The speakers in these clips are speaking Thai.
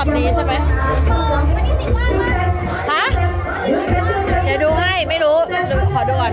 อนนี้ใช่ไหมฮะเดี๋ยวดูให้ไม่รู้ขอดูก่อน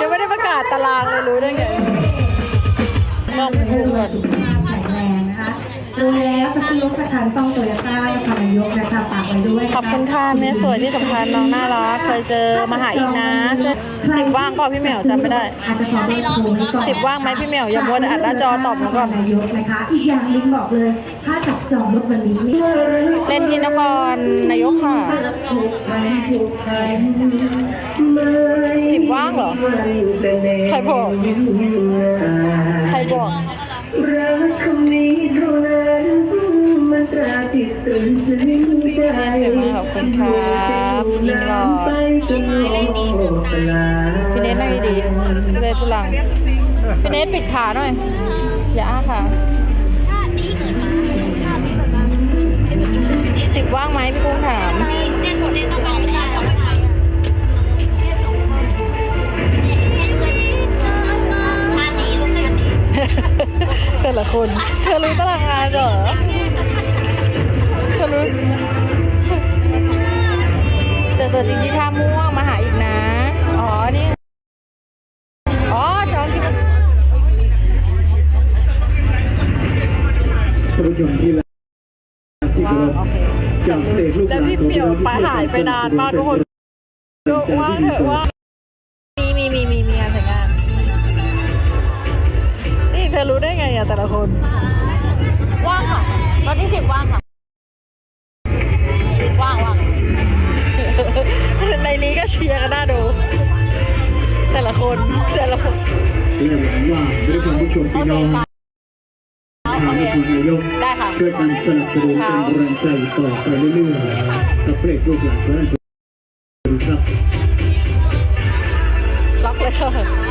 ยังไม่ได้ประกาศตารางเลยรู้ได้ไงมองพุ่งก่อนสุขภาพแข็งแรงนะคะดูแล้วจะซื้อรถสักคันต้องโตโยต้านครนายกนะคะฝากไว้ด้วยขอบคุณค่ะเมียสวยที่สำคัญน้องน่ารักเคยเจอมาหาอีกนะสิบว่างเปล่าพี่เหมียวจำไม่ได้อาจจะขอเบอร์โทรไว้ก่อนสิบว่างไหมพี่เหมียวอย่ามัวแต่อัดหน้าจอตอบหนูก่อนนายกนะคะอีกอย่างลิงบอกเลยถ้าจับจองรถวันนี้นี่เล่นที่นครนายกค่ะ ใครบอก ใครบอก รักคำนี้เท่านั้นมันตราติดตรึงซึ้งใจขอบคุณครับยิงหลอดพี่เนทนั่ดีเลยทุลังพี่เนทปิดขาหน่อย อย่าอ้าขาสิบว่างไหมพี่กุ้งถาม คน เธอรู้ตารางงานเหรอ เธอรู้เจอตัวจริงที่ท่าม่วงมาหาอีกนะ อ๋อ นี่ อ๋อช้อนที่มันท่านผู้ชมที่รักที่เคารพโอเคจากเสด็จลูกหแล้วลานพี่เปี่ยวไปหายไปนานมากทุกคนดูว่างเถอะว่า รู้ได้ไงอะแต่ละคน ว่างค่ะรถที่สิบว่างค่ะ ว่างว่างในนี้ก็เชียร์กันหน้าดู แต่ละคนแต่ละคนที่จะบว่าด้วยความผู้ชมพี่น้องทางคุณนายกช่วยกันสนับสนุนเป็นแรงใจต่อไปเรื่อยๆกับเพลงลูกหลานเพื่อนครับล็อกเลยค่ะ